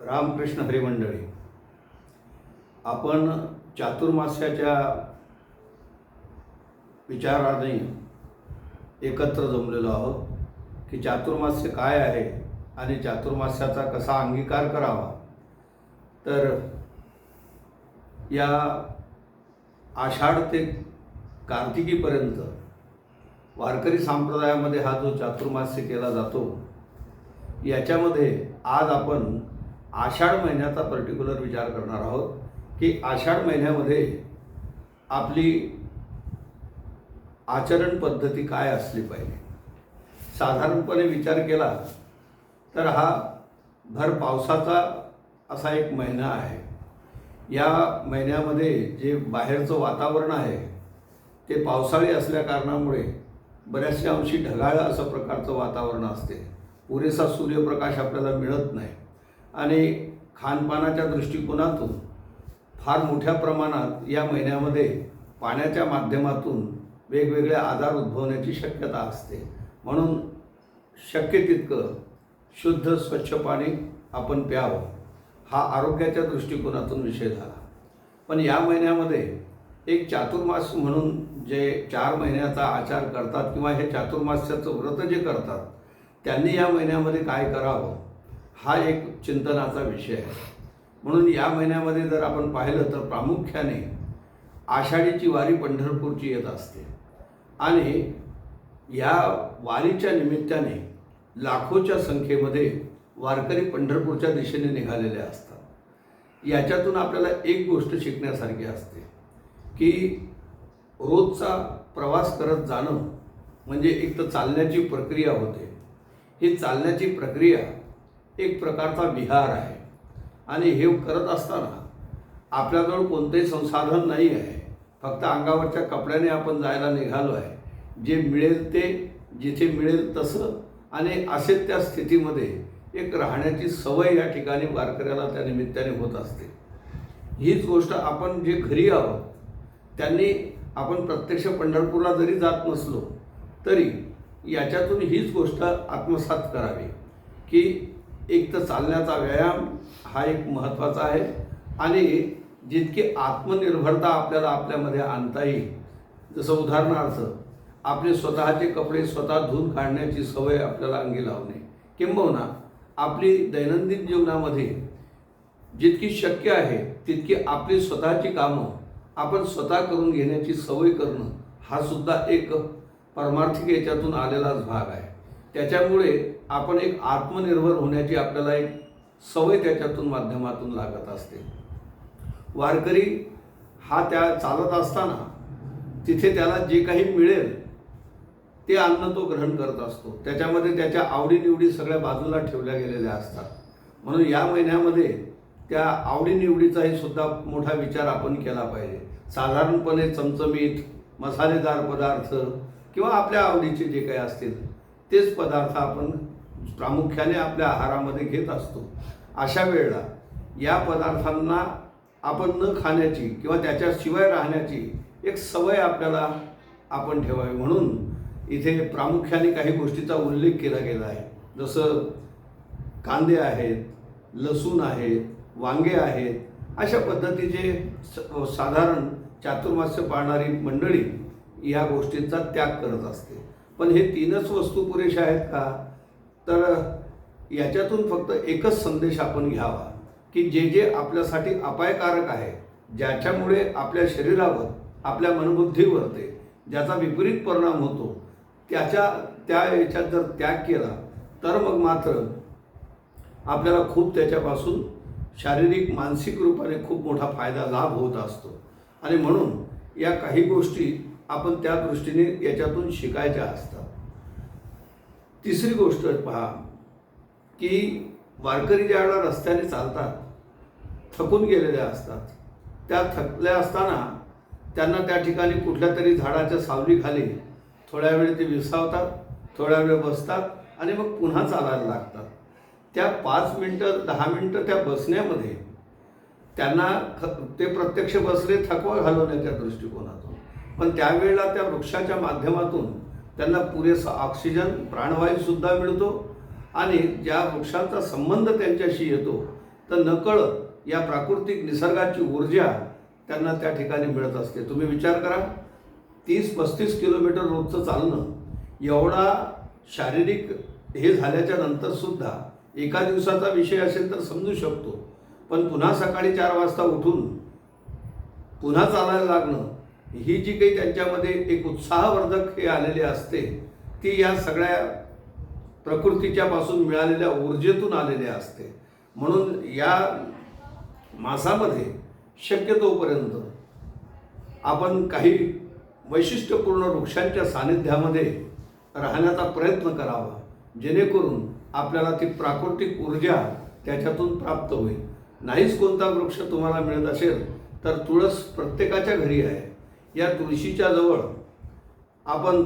रामकृष्ण हरिमंडळी आपण चातुर्मास्याच्या विचाराने एकत्र जमलेलो आहोत की चातुर्मास्य काय आहे आणि चातुर्मास्याचा कसा अंगीकार करावा. तर या आषाढ ते कार्तिकीपर्यंत वारकरी संप्रदायामध्ये हा जो चातुर्मास्य केला जातो याच्यामध्ये आज आपण आषाढ महिन्याचा पर्टिक्युलर विचार करणार आहोत की आषाढ महिन्यामध्ये आपली आचरण पद्धती काय असली पाहिजे. साधारणपणे विचार केला तर हा भर पावसाचा असा एक महिना आहे. या महिन्यामध्ये जे बाहेरचं वातावरण आहे ते पावसाळी असल्या कारणामुळे बऱ्याचशा अंशी ढगाळ असं प्रकारचं वातावरण असते. पुरेसा सूर्यप्रकाश आपल्याला मिळत नाही. आणि खानपानाच्या दृष्टिकोनातून फार मोठ्या प्रमाणात या महिन्यामध्ये पाण्याच्या माध्यमातून वेगवेगळे आजार उद्भवण्याची शक्यता असते. म्हणून शक्य तितकं शुद्ध स्वच्छ पाणी आपण प्यावं हा आरोग्याच्या दृष्टिकोनातून विषय झाला. पण या महिन्यामध्ये एक चातुर्मास म्हणून जे चार महिन्याचा आचार करतात किंवा हे चातुर्मास्याचं व्रत जे करतात त्यांनी या महिन्यामध्ये काय करावं? हा एक चिंतनाचा विषय आहे. म्हणून या महिन्यामध्ये जर आपण पाहिलं तर प्रामुख्याने आषाढीची वारी पंढरपूरची येत असते. आणि या वारीच्या निमित्ताने लाखोच्या संख्येमध्ये वारकरी पंढरपूरच्या दिशेने निघालेले असतात. याच्यातून आपल्याला एक गोष्ट शिकण्यासारखी असते की रोजचा प्रवास करत जाणं म्हणजे एक तर चालण्याची प्रक्रिया होते. ही चालण्याची प्रक्रिया एक प्रकारचा विहार आहे. आणि हे करत असताना आपल्याजवळ कोणतेही संसाधन नाही आहे. फक्त अंगावरच्या कपड्याने आपण जायला निघालो आहे. जे मिळेल ते जिथे मिळेल तसं. आणि असे त्या स्थितीमध्ये एक राहण्याची सवय या ठिकाणी वारकऱ्याला त्या निमित्ताने होत असते. हीच गोष्ट आपण जे घरी आहोत त्यांनी आपण प्रत्यक्ष पंढरपूरला जरी जात नसलो तरी याच्यातून हीच गोष्ट आत्मसात करावी. की एक तर चालण्याचा व्यायाम हा एक महत्त्वाचा आहे. आणि जितकी आत्मनिर्भरता आपल्याला आपल्यामध्ये आणता येईल जसं उदाहरणार्थ आपले स्वतःचे कपडे स्वतः धुवून काढण्याची सवय आपल्याला अंगी लावणे. किंबहुना आपली दैनंदिन जीवनामध्ये जितकी शक्य आहे तितकी आपली स्वतःची कामं आपण स्वतः करून घेण्याची सवय करणं हा सुद्धा एक परमार्थिक याच्यातून आलेलाच भाग आहे. त्याच्यामुळे आपण एक आत्मनिर्भर होण्याची आपल्याला एक सवय त्याच्यातून माध्यमातून लागत असते. वारकरी हा त्या चालत असताना तिथे त्याला जे काही मिळेल ते अन्न तो ग्रहण करत असतो. त्याच्यामध्ये त्याच्या आवडीनिवडी सगळ्या बाजूला ठेवल्या गेलेल्या असतात. म्हणून या महिन्यामध्ये त्या आवडीनिवडीचाही सुद्धा मोठा विचार आपण केला पाहिजे. साधारणपणे चमचमीत मसालेदार पदार्थ किंवा आपल्या आवडीचे जे काही असतील तेच पदार्थ आपण प्रामुख्याने आपल्या आहारामध्ये घेत असतो. अशा वेळेला या पदार्थांना आपण न खाण्याची किंवा त्याच्याशिवाय राहण्याची एक सवय आपल्याला आपण ठेवावी. म्हणून इथे प्रामुख्याने काही गोष्टीचा उल्लेख केला गेला आहे. जसं कांदे आहेत लसूण आहेत वांगे आहेत अशा पद्धतीचे स- साधारण चातुर्मास्य पाळणारी मंडळी या गोष्टींचा त्याग करत असते. पण हे तीनच वस्तू पुरेशा आहेत का? तर याच्यातून फक्त एकच संदेश आपण घ्यावा की जे जे आपल्यासाठी अपायकारक आहे ज्याच्यामुळे आपल्या शरीरावर आपल्या मनबुद्धीवरते ज्याचा विपरीत परिणाम होतो त्याच्या त्या याच्यात जर त्याग केला तर मग मात्र आपल्याला खूप त्याच्यापासून शारीरिक मानसिक रूपाने खूप मोठा फायदा लाभ होत असतो. आणि म्हणून या काही गोष्टी आपण त्या दृष्टीने याच्यातून शिकायच्या असतात. तिसरी गोष्ट पहा की वारकरी ज्यावेळेला रस्त्याने चालतात थकून गेलेल्या असतात त्या थकल्या असताना त्यांना त्या ठिकाणी कुठल्या तरी झाडाच्या सावलीखाली थोड्या वेळ ते विसावतात थोड्या वेळ बसतात आणि मग पुन्हा चालायला लागतात. त्या पाच मिनटं दहा मिनटं त्या बसण्यामध्ये त्यांना थ- ते प्रत्यक्ष बसले थकवा घालवण्याच्या दृष्टिकोनातून. पण त्यावेळेला त्या वृक्षाच्या माध्यमातून त्यांना पुरेसा ऑक्सिजन प्राणवायूसुद्धा मिळतो आणि ज्या वृक्षांचा संबंध त्यांच्याशी येतो तर नकळत या प्राकृतिक निसर्गाची ऊर्जा त्यांना त्या ठिकाणी मिळत असते. तुम्ही विचार करा तीस पस्तीस किलोमीटर रोजचं चालणं एवढा शारीरिक हे झाल्याच्या नंतरसुद्धा एका दिवसाचा विषय असेल तर समजू शकतो. पण पुन्हा सकाळी चार वाजता उठून पुन्हा चालायला लागणं ही जी काही त्यांच्यामध्ये एक उत्साहवर्धक हे आलेले असते ती या सगळ्या प्रकृतीच्या पासून मिळालेल्या ऊर्जेतून आलेली असते. म्हणून या मासामध्ये शक्यतोपर्यंत आपण काही वैशिष्ट्यपूर्ण वृक्षांच्या सानिध्यामध्ये राहण्याचा प्रयत्न करावा जेणेकरून आपल्याला ती प्राकृतिक ऊर्जा त्याच्यातून प्राप्त होईल. नाहीच कोणता वृक्ष तुम्हाला मिळत असेल तर तुळस प्रत्येकाच्या घरी आहे. या तुळशीच्या जवळ आपण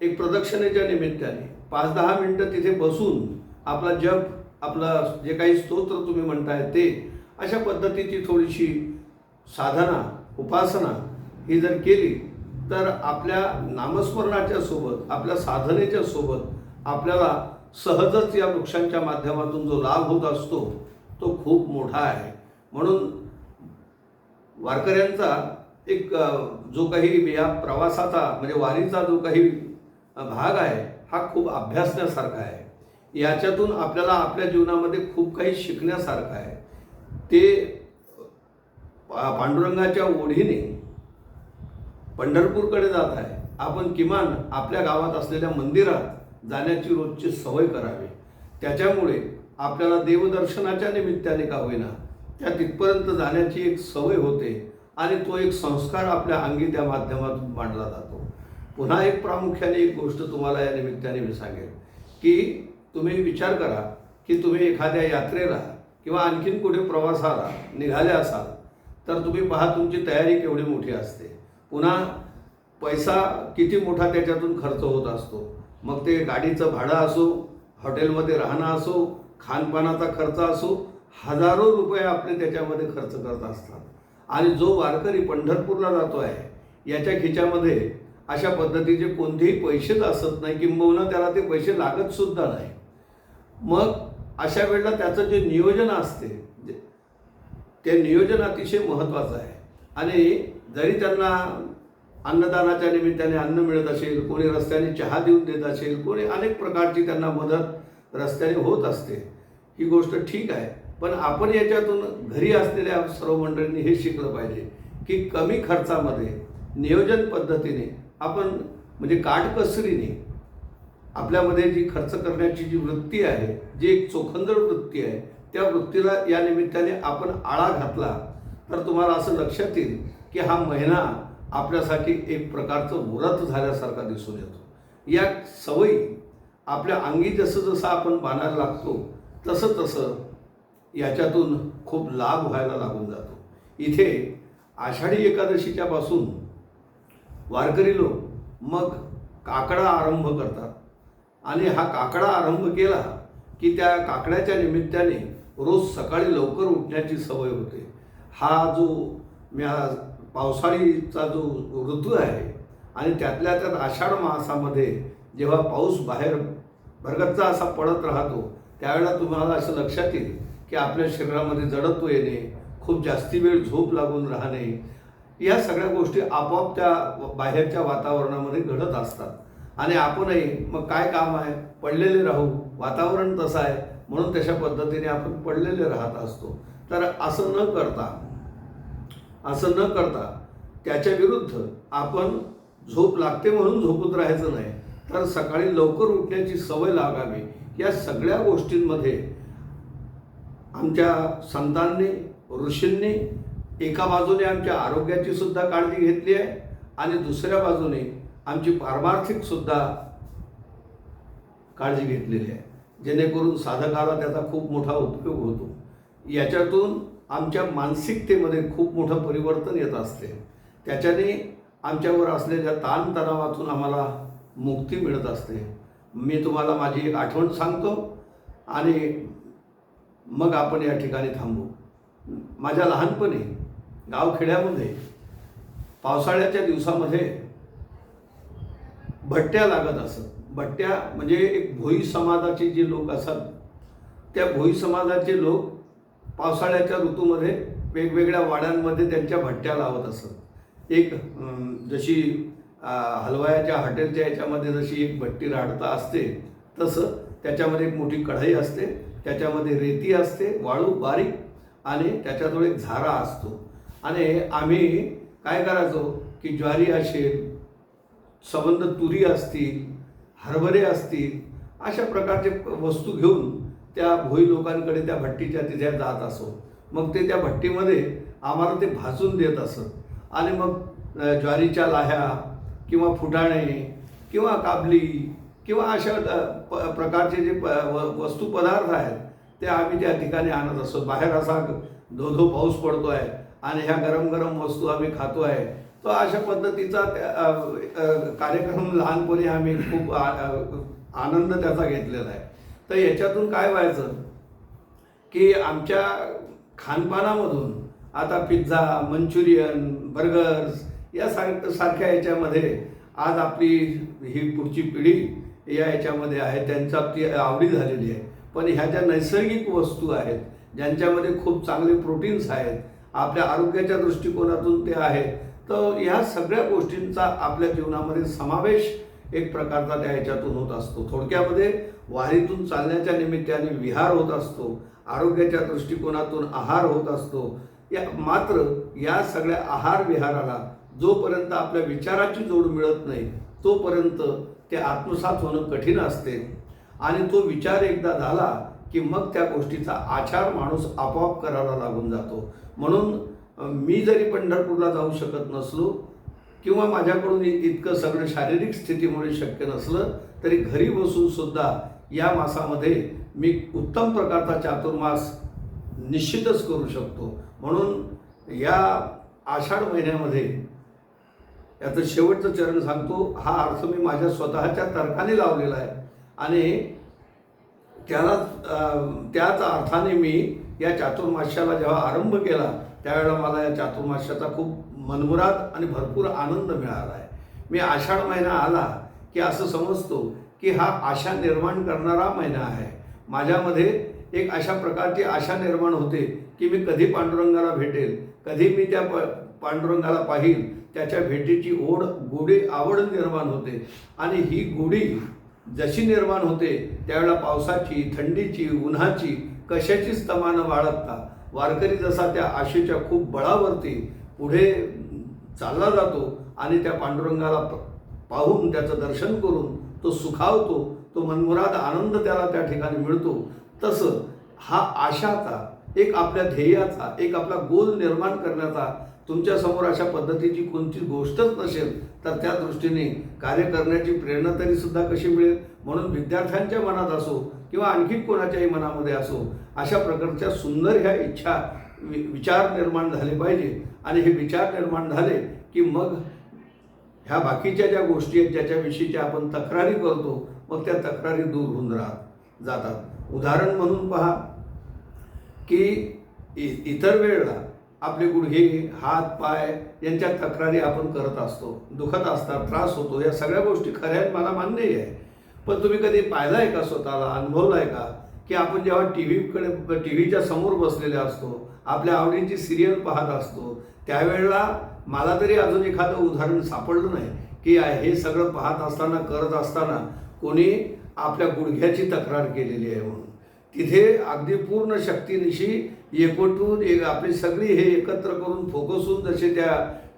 एक प्रदक्षिणेच्या निमित्ताने पाच दहा मिनटं तिथे बसून आपला जप आपला जे काही स्तोत्र तुम्ही म्हणताय ते अशा पद्धतीची थोडीशी साधना उपासना ही जर केली तर आपल्या नामस्मरणाच्या सोबत आपल्या साधनेच्या सोबत आपल्याला सहजच या वृक्षांच्या माध्यमातून जो लाभ होत असतो तो खूप मोठा आहे. म्हणून वारकऱ्यांचा एक जो काही या प्रवासाचा म्हणजे वारीचा जो काही भाग आहे हा खूप अभ्यासण्यासारखा आहे. याच्यातून आपल्याला आपल्या जीवनामध्ये खूप काही शिकण्यासारखं आहे. ते पांडुरंगाच्या ओढीने पंढरपूरकडे जात आहे. आपण किमान आपल्या गावात असलेल्या मंदिरात जाण्याची रोजची सवय करावी. त्याच्यामुळे आपल्याला देवदर्शनाच्या निमित्ताने का होईना त्या तिथपर्यंत जाण्याची एक सवय होते. आणि तो एक संस्कार आपल्या अंगी त्या माध्यमातून मांडला जातो. पुन्हा एक प्रामुख्याने एक गोष्ट तुम्हाला या निमित्ताने मी सांगेल की तुम्ही विचार करा की तुम्ही एखाद्या यात्रेला किंवा आणखीन कुठे प्रवासाला निघाले असाल तर तुम्ही पहा तुमची तयारी केवढी मोठी असते. पुन्हा पैसा किती मोठा त्याच्यातून खर्च होत असतो. मग ते गाडीचं भाडं असो हॉटेलमध्ये राहणं असो खानपानाचा खर्च असो हजारो रुपये आपले त्याच्यामध्ये खर्च करत असतात. आणि जो वारकरी पंढरपूरला जातो आहे याच्या खिच्यामध्ये अशा पद्धतीचे कोणतेही पैसेच असत नाही किंबहुना त्याला ते पैसे लागतसुद्धा नाही. मग अशा वेळेला त्याचं जे नियोजन असते जे- ते नियोजन अतिशय महत्त्वाचं आहे. आणि जरी त्यांना अन्नदानाच्या निमित्ताने अन्न मिळत असेल कोणी रस्त्याने चहा देऊन देत असेल कोणी अनेक प्रकारची त्यांना मदत रस्त्याने होत असते ही गोष्ट ठीक आहे. पण आपण याच्यातून घरी असलेल्या सर्व मंडळींनी हे शिकलं पाहिजे की कमी खर्चामध्ये नियोजन पद्धतीने आपण म्हणजे काटकसरीने आपल्यामध्ये जी खर्च करण्याची जी वृत्ती आहे जी एक चोखंदळ वृत्ती आहे त्या वृत्तीला या निमित्ताने आपण आळा घातला तर तुम्हाला असं लक्षात येईल की हा महिना आपल्यासाठी एक प्रकारचं व्रत झाल्यासारखा दिसून येतो. या सवयी आपल्या अंगी जसं जसं आपण बांधायला लागतो तसं तसं याच्यातून खूप लाभ व्हायला लागून जातो. इथे आषाढी एकादशीच्या पासून वारकरी लोक मग काकडा आरंभ करतात. आणि हा काकडा आरंभ केला की त्या काकड्याच्या निमित्ताने रोज सकाळी लवकर उठण्याची सवय होते. हा जो मी पावसाळीचा जो ऋतू आहे आणि त्यातल्या त्यात आषाढ मासामध्ये जेव्हा पाऊस बाहेर भरगच्चा असा पडत राहतो त्यावेळेला तुम्हाला असं लक्षात येईल की आपल्या शरीरामध्ये जडत्व येणे खूप जास्ती वेळ झोप लागून राहणे या सगळ्या गोष्टी आपोआप त्या बाहेरच्या वातावरणामध्ये घडत असतात. आणि आपणही मग काय काम आहे? पडलेले राहू. वातावरण तसं आहे. म्हणून तशा पद्धतीने आपण पडलेले राहत असतो. तर असं न करता असं न करता त्याच्या विरुद्ध आपण झोप लागते म्हणून झोपत राहायचं नाही. तर सकाळी लवकर उठण्याची सवय लागावी. या सगळ्या गोष्टींमध्ये आमच्या संतांनी ऋषींनी एका बाजूने आमच्या आरोग्याची सुद्धा काळजी घेतली आहे आणि दुसऱ्या बाजूने आमची पारमार्थिक सुद्धा काळजी घेतलेली आहे. जेणेकरून साधकाला त्याचा खूप मोठा उपयोग होतो. याच्यातून आमच्या मानसिकतेमध्ये खूप मोठं परिवर्तन येत असते. त्याच्याने आमच्यावर असलेल्या ताणतणावातून आम्हाला मुक्ती मिळत असते. मी तुम्हाला माझी एक आठवण सांगतो. आणि मग आपण या ठिकाणी थांबू. माझ्या लहानपणी गावखेड्यामध्ये पावसाळ्याच्या दिवसामध्ये भट्ट्या लागत असत. भट्ट्या म्हणजे एक भोई समाजाचे जे लोक असतात त्या भोई समाजाचे लोक पावसाळ्याच्या ऋतूमध्ये वेगवेगळ्या वाड्यांमध्ये त्यांच्या भट्ट्या लावत असत. एक जशी हलवायाच्या हॉटेलच्या याच्यामध्ये जशी एक भट्टी राडता असते तसं त्याच्यामध्ये एक मोठी कढाई असते. त्याच्यामध्ये रेती असते वाळू बारीक आणि त्याच्याजवळ एक झारा असतो. आणि आम्ही काय करायचो की ज्वारी असेल सबंध तुरी असतील हरभरे असतील अशा प्रकारचे वस्तू घेऊन त्या भोई लोकांकडे त्या भट्टीच्या तिथे जात असो. मग ते त्या भट्टीमध्ये आम्हाला ते भाजून देत असत. आणि मग ज्वारीच्या लाह्या किंवा फुटाणे किंवा काबली किंवा अशा प- प्रकारचे जे प व- वस्तू पदार्थ आहेत ते आम्ही त्या ठिकाणी आणत असतो. बाहेर असा धो धो पाऊस पडतो आहे आणि ह्या गरम गरम वस्तू आम्ही खातो आहे तो अशा पद्धतीचा त्या- कार्यक्रम लहानपणी आम्ही खूप आ- आनंद त्याचा घेतलेला आहे. तर याच्यातून काय व्हायचं की आमच्या खानपानामधून आता पिझ्झा मंचुरियन बर्गर्स या सार सारख्या याच्यामध्ये आज आपली ही पुढची पिढी या याच्यामध्ये आहे त्यांचा ती आवडी झालेली आहे. पण ह्या ज्या नैसर्गिक वस्तू आहेत ज्यांच्यामध्ये खूप चांगले प्रोटीन्स आहेत आपल्या आरोग्याच्या दृष्टिकोनातून ते आहेत तर ह्या सगळ्या गोष्टींचा आपल्या जीवनामध्ये समावेश एक प्रकारचा त्या ह्याच्यातून होत असतो. थोडक्यामध्ये वारीतून चालण्याच्या निमित्ताने विहार होत असतो आरोग्याच्या दृष्टिकोनातून आहार होत असतो. या मात्र या सगळ्या आहार विहाराला जोपर्यंत आपल्या विचाराची जोड मिळत नाही तोपर्यंत ते आत्मसात होणं कठीण असते. आणि तो विचार एकदा झाला की मग त्या गोष्टीचा आचार माणूस आपोआप करायला लागून जातो. म्हणून मी जरी पंढरपूरला जाऊ शकत नसलो किंवा माझ्याकडून इतकं सगळं शारीरिक स्थितीमुळे शक्य नसलं तरी घरी बसून सुद्धा या मासामध्ये मी उत्तम प्रकारचा चातुर्मास निश्चितच करू शकतो. म्हणून या आषाढ महिन्यामध्ये याचं शेवटचं चरण सांगतो हा अर्थ मी माझ्या स्वतःच्या तर्काने लावलेला आहे. आणि त्याला त्याच अर्थाने मी या चातुर्माश्याला जेव्हा आरंभ केला त्यावेळेला मला या चातुर्माशाचा खूप मनमुराद आणि भरपूर आनंद मिळाला आहे. मी आषाढ महिना आला की असं समजतो की हा आशा निर्माण करणारा महिना आहे. माझ्यामध्ये एक अशा प्रकारची आशा निर्माण होते की मी कधी पांडुरंगाला भेटेल कधी मी त्या प पांडुरंगाला पाहिल त्याच्या भेटीची ओढ गोडी आवड निर्माण होते. आणि ही गोडी जशी निर्माण होते त्यावेळेला पावसाची थंडीची उन्हाची कशाचीच तमानं बाळगता वारकरी जसा त्या आशेच्या खूप बळावरती पुढे चालला जातो आणि त्या पांडुरंगाला प- पाहून त्याचं दर्शन करून तो सुखावतो तो मनमुराद आनंद त्याला त्या ठिकाणी मिळतो. तसं हा आशाचा एक आपल्या ध्येयाचा एक आपला गोल निर्माण करण्याचा तुमच्यासमोर अशा पद्धतीची कोणती गोष्टच नसेल तर त्या दृष्टीने कार्य करण्याची प्रेरणा तरी सुद्धा कशी मिळेल? म्हणून विद्यार्थ्यांच्या मनात असो किंवा आणखी कोणाच्याही मनामध्ये असो अशा प्रकारच्या सुंदर ह्या इच्छा वि- विचार निर्माण झाले पाहिजे. आणि हे विचार निर्माण झाले की मग ह्या बाकीच्या ज्या गोष्टी आहेत ज्याच्याविषयीच्या आपण तक्रारी करतो मग त्या तक्रारी दूर होऊन राहत जातात. उदाहरण म्हणून पहा की इ- इतर वेळेला आपले गुडघे हात पाय यांच्या तक्रारी आपण करत असतो. दुखत असतात त्रास होतो या सगळ्या गोष्टी खऱ्या आहेत मला मान्यही आहे. पण तुम्ही कधी पाहिलं आहे का स्वतःला? अनुभवलं आहे का? की आपण जेव्हा टी व्हीकडे टी व्हीच्या समोर बसलेले असतो आपल्या आवडीची सिरियल पाहत असतो त्यावेळेला मला तरी अजून एखादं उदाहरण सापडलं नाही की हे सगळं पाहत असताना करत असताना कोणी आपल्या गुडघ्याची तक्रार केलेली आहे म्हणून. तिथे अगदी पूर्ण शक्तीनिशी एकवटून एक आपली सगळी हे एकत्र करून फोकसून जसे त्या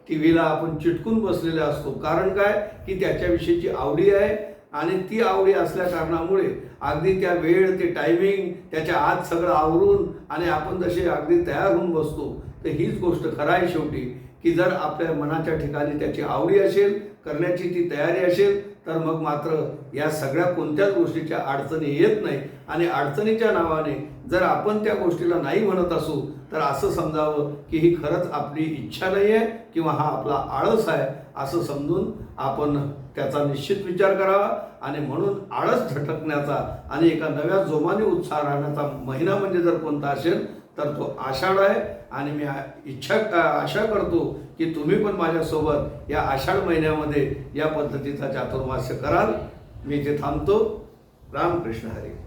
टी व्हीला आपण चिटकून बसलेले असतो. कारण काय? की त्याच्याविषयीची आवडी आहे आणि ती आवडी असल्या कारणामुळे अगदी त्या वेळ ते टायमिंग त्याच्या आत सगळं आवरून आणि आपण जसे अगदी तयार होऊन बसतो तर हीच गोष्ट खरं आहे शेवटी की जर आपल्या मनाच्या ठिकाणी त्याची आवडी असेल करण्याची ती तयारी असेल तर मग मात्र या सगळ्या कोणत्याच गोष्टीच्या अडचणी येत नाही. आणि अडचणीच्या नावाने जर आपण त्या गोष्टीला नाही म्हणत असू तर असं समजावं की ही खरंच आपली इच्छा नाही आहे किंवा हा आपला आळस आहे असं समजून आपण त्याचा निश्चित विचार करावा. आणि म्हणून आळस झटकण्याचा आणि एका नव्या जोमाने उत्साह राहण्याचा महिना म्हणजे जर कोणता असेल तर तो आषाढ आहे. आणि मी इच्छा आशा करतो की तुम्ही पण माझ्यासोबत या आषाढ महिन्यामध्ये या पद्धतीचा चातुर्मास्य कराल. मी इथे थांबतो. रामकृष्ण हरी.